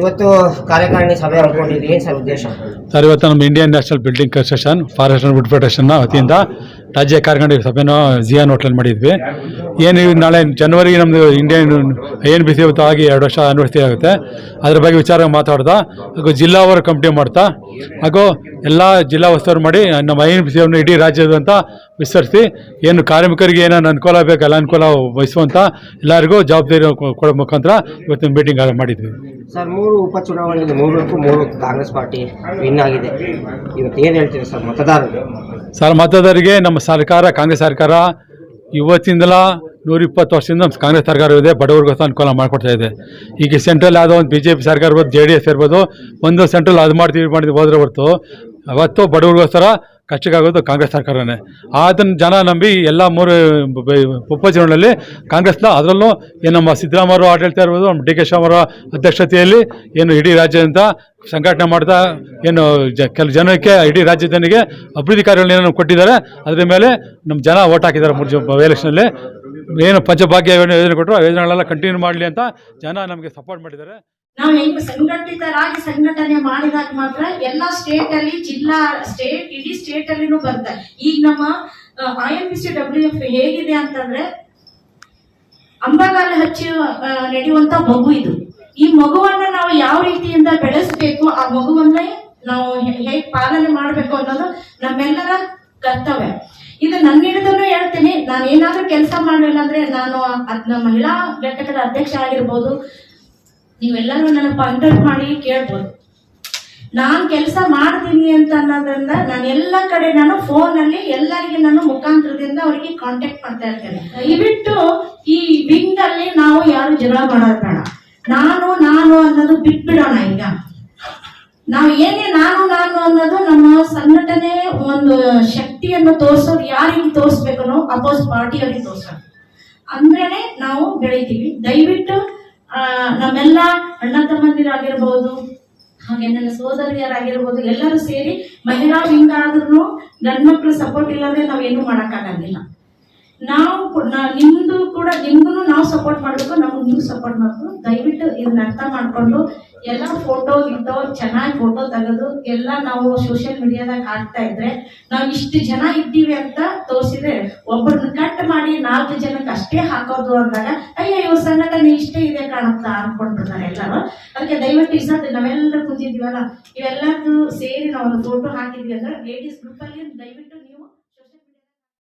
ಇವತ್ತು ಕಾರ್ಯಕಾರಿಣಿ ಸಭೆ ಸರ್ ಉದ್ದೇಶ? ಸರ್, ಇವತ್ತು ನಮ್ಮ Indian national building construction forest wood ಫೆಡರೇಷನ್ನ ವತಿಯಿಂದ ರಾಜ್ಯ ಕಾರ್ಯಕಾರಿಣಿ ಸಭೆನೂ ಜಿಯಾನ್ ಹೋಟ್ಲಲ್ಲಿ ಮಾಡಿದ್ವಿ. ಏನು ನಾಳೆ ಜನವರಿ ನಮ್ಮದು ಇಂಡಿಯನ್ ಏನು ಬಿಸಿ ಇವತ್ತು ಆಗಿ ಎರಡು ವರ್ಷ ಆನಿವರ್ಸರಿ ಆಗುತ್ತೆ. ಅದ್ರ ಬಗ್ಗೆ ವಿಚಾರ ಮಾತಾಡ್ತಾ, ಹಾಗೂ ಜಿಲ್ಲಾವಾರು ಕಮಿಟಿ ಮಾಡ್ತಾ ಹಾಗೂ ಎಲ್ಲ ಜಿಲ್ಲಾ ಉಸ್ತುವಾರಿ ಮಾಡಿ ನಮ್ಮ ಐ ಎನ್ ಬಿ ಸಿಯನ್ನು ಇಡೀ ರಾಜ್ಯದಂತ ವಿಸ್ತರಿಸಿ ಏನು ಕಾರ್ಮಿಕರಿಗೆ ಏನೇನು ಅನುಕೂಲ ಬೇಕಲ್ಲ ಅನುಕೂಲ ವಹಿಸುವಂಥ ಎಲ್ಲರಿಗೂ ಜವಾಬ್ದಾರಿ ಕೊಡೋ ಮುಖಾಂತರ ಇವತ್ತಿನ ಮೀಟಿಂಗ್ ಮಾಡಿದ್ವಿ. ಸರ್ ಮೂರು ಉಪಚುನಾವಣೆಯಲ್ಲಿ ಮೂರಕ್ಕೂ ಮೂರು ಕಾಂಗ್ರೆಸ್ ಪಾರ್ಟಿ ವಿನ್ ಆಗಿದೆ. ಇವತ್ತು ಏನು ಹೇಳ್ತೀರಿ ಸರ್ ಮತದಾರರು? ಸರ್ ಮತದಾರರಿಗೆ ನಮ್ಮ ಸರ್ಕಾರ ಕಾಂಗ್ರೆಸ್ ಸರ್ಕಾರ ಇವತ್ತಿಂದಲ ನೂರ ಇಪ್ಪತ್ತು ವರ್ಷದಿಂದ ನಮ್ಮ ಕಾಂಗ್ರೆಸ್ ಸರ್ಕಾರ ಇದೆ ಸಹ ಅನುಕೂಲ ಮಾಡಿಕೊಡ್ತಾ ಇದೆ. ಈಗ ಸೆಂಟ್ರಲ್ ಯಾವುದೋ ಒಂದು ಬಿ ಜೆ ಪಿ ಸರ್ಕಾರ ಇರ್ಬೋದು ಜೆ ಡಿ ಎಸ್ ಇರ್ಬೋದು, ಒಂದು ಸೆಂಟ್ರಲ್ ಅದು ಮಾಡ್ತೀವಿ, ಇದು ಮಾಡಿದ್ವಿ ಹೋದ್ರೆ ಹೊರತು ಅವತ್ತು ಬಡವರಿಗೋಸ್ಕರ ಕಷ್ಟಕ್ಕಾಗೋದು ಕಾಂಗ್ರೆಸ್ ಸರ್ಕಾರನೇ. ಅದನ್ನು ಜನ ನಂಬಿ ಎಲ್ಲ ಮೂರು ಉಪಚುನಾವಣೆಯಲ್ಲಿ ಕಾಂಗ್ರೆಸ್ನ ಅದರಲ್ಲೂ ಏನು ನಮ್ಮ ಸಿದ್ದರಾಮಯ್ಯ ಆಡಳಿತ ಇರ್ಬೋದು, ನಮ್ಮ ಡಿ ಕೆ ಶಿವಕುಮಾರ್ ಅಧ್ಯಕ್ಷತೆಯಲ್ಲಿ ಏನು ಇಡೀ ರಾಜ್ಯದಿಂದ ಸಂಘಟನೆ ಮಾಡ್ತಾ ಏನು ಜ ಕೆಲವು ಜನಕ್ಕೆ, ಇಡೀ ರಾಜ್ಯದನಿಗೆ ಅಭಿವೃದ್ಧಿ ಕಾರ್ಯಗಳನ್ನ ಕೊಟ್ಟಿದ್ದಾರೆ. ಅದರ ಮೇಲೆ ನಮ್ಮ ಜನ ಓಟ್ ಹಾಕಿದ್ದಾರೆ ಮೂರು ಎಲೆಕ್ಷನಲ್ಲಿ ಏನು ಪಂಚಭಾಗ್ಯ ಯೋಜನೆ ಕೊಟ್ಟರು ಆ ಯೋಜನೆಗಳೆಲ್ಲ ಕಂಟಿನ್ಯೂ ಮಾಡಲಿ ಅಂತ ಜನ ನಮಗೆ ಸಪೋರ್ಟ್ ಮಾಡಿದ್ದಾರೆ. ನಾವು ಹೆಂಗ್ ಸಂಘಟಿತರಾಗಿ ಸಂಘಟನೆ ಮಾಡಿದಾಗ ಮಾತ್ರ ಎಲ್ಲಾ ಸ್ಟೇಟ್ ಅಲ್ಲಿ ಜಿಲ್ಲಾ ಸ್ಟೇಟ್ ಇಡೀ ಸ್ಟೇಟ್ ಅಲ್ಲಿನೂ ಬರುತ್ತೆ ಈಗ ನಮ್ಮ I M P C W F ಹೇಗಿದೆ ಅಂತಂದ್ರೆ ಅಂಬಗಾಲ ಹಚ್ಚಿ ನಡೆಯುವಂತ ಮಗು ಇದು. ಈ ಮಗುವನ್ನ ನಾವು ಯಾವ ರೀತಿಯಿಂದ ಬೆಳೆಸಬೇಕು ಆ ಮಗುವನ್ನೇ ನಾವು ಹೇಗೆ ಪಾಲನೆ ಮಾಡಬೇಕು ಅನ್ನೋದು ನಮ್ಮೆಲ್ಲರ ಕರ್ತವ್ಯ. ಇದು ನನ್ನ ಹಿಡಿದನ್ನು ಹೇಳ್ತೇನೆ. ನಾನು ಏನಾದ್ರೂ ಕೆಲಸ ಮಾಡಲಿಲ್ಲ ಅಂದ್ರೆ ನಾನು ಅದನ್ನ ಮಹಿಳಾ ಘಟಕದ ಅಧ್ಯಕ್ಷ ಆಗಿರ್ಬೋದು. ನೀವೆಲ್ಲರೂ ನನ್ನ ಕಾಂಟ್ಯಾಕ್ಟ್ ಮಾಡಿ ಕೇಳ್ಬೋದು. ನಾನ್ ಕೆಲಸ ಮಾಡ್ತೀನಿ ಅಂತ ಅನ್ನೋದ್ರಿಂದ ನಾನು ಎಲ್ಲ ಕಡೆ ನಾನು ಫೋನ್ ಅಲ್ಲಿ ಎಲ್ಲರಿಗೆ ನಾನು ಮುಖಾಂತರದಿಂದ ಅವರಿಗೆ ಕಾಂಟ್ಯಾಕ್ಟ್ ಮಾಡ್ತಾ ಇರ್ತೇನೆ. ದಯವಿಟ್ಟು ಈ ವಿಂಗ್ ಅಲ್ಲಿ ನಾವು ಯಾರು ಜಗಳ ಮಾಡೋದು ಬೇಡ. ನಾನು ನಾನು ಅನ್ನೋದು ಬಿಟ್ಬಿಡೋಣ ಈಗ. ನಾವು ಏನೇ ನಾನು ನಾನು ಅನ್ನೋದು ನಮ್ಮ ಒಂದು ಶಕ್ತಿಯನ್ನು ತೋರಿಸೋದು ಯಾರಿಗೆ ತೋರಿಸ್ಬೇಕನ್ನು ಅಪೋಸ್ ಪಾರ್ಟಿಯವರಿಗೆ ತೋರ್ಸೋದು ಅಂದ್ರೇನೆ ನಾವು ಬೆಳಿತೀವಿ. ದಯವಿಟ್ಟು ನಮ್ಮೆಲ್ಲ ಅಣ್ಣ ತಮ್ಮಂದಿರಾಗಿರ್ಬೋದು, ಹಾಗೆ ನನ್ನ ಸೋದರಿಯರಾಗಿರ್ಬೋದು, ಎಲ್ಲರೂ ಸೇರಿ ಮಹಿಳಾ ವಿಂಗ್ ಆದ್ರೂ ಗಂಡ್ಮಕ್ಳು ಸಪೋರ್ಟ್ ಇಲ್ಲದೆ ನಾವೇನು ಮಾಡೋಕ್ಕಾಗಂಗಿಲ್ಲ. ನಾವು ನಿಮ್ದು ಕೂಡ ನಿಮ್ಗೂ ನಾವು ಸಪೋರ್ಟ್ ಮಾಡಬೇಕು ನಮ್ಗೆ ನೀವು ಸಪೋರ್ಟ್ ಮಾಡಬೇಕು. ದಯವಿಟ್ಟು ಇದನ್ನ ಅರ್ಥ ಮಾಡ್ಕೊಂಡು ಎಲ್ಲ ಫೋಟೋ ಗಿಟೋ ಚೆನ್ನಾಗಿ ಫೋಟೋ ತೆಗೆದು ಎಲ್ಲ ನಾವು ಸೋಷಿಯಲ್ ಮೀಡಿಯಾದಾಗ ಹಾಕ್ತಾ ಇದ್ರೆ ನಾವು ಇಷ್ಟು ಜನ ಇದ್ದೀವಿ ಅಂತ ತೋರಿಸಿದ್ರೆ ಒಬ್ಬರನ್ನ ಕಟ್ ಮಾಡಿ ನಾಲ್ಕು ಜನಕ್ಕೆ ಅಷ್ಟೇ ಹಾಕೋದು ಅಂದಾಗ, ಅಯ್ಯೋ, ಇವ್ರ ಸಂಘಟನೆ ಇಷ್ಟೇ ಇದೆ ಕಾಣುತ್ತಾ ಅನ್ಕೊಂಡ್ಬಿಡ್ತಾರೆ ಎಲ್ಲರೂ. ಅದಕ್ಕೆ ದಯವಿಟ್ಟು ಈ ಸತಿ ನಾವೆಲ್ಲರೂ ಅಲ್ಲ ಇವೆಲ್ಲರೂ ಸೇರಿ ನಾವು ಫೋಟೋ ಹಾಕಿದ್ವಿ ಅಂದ್ರೆ ಲೇಡೀಸ್ ಗ್ರೂಪಲ್ಲಿ ದಯವಿಟ್ಟು ನೀವು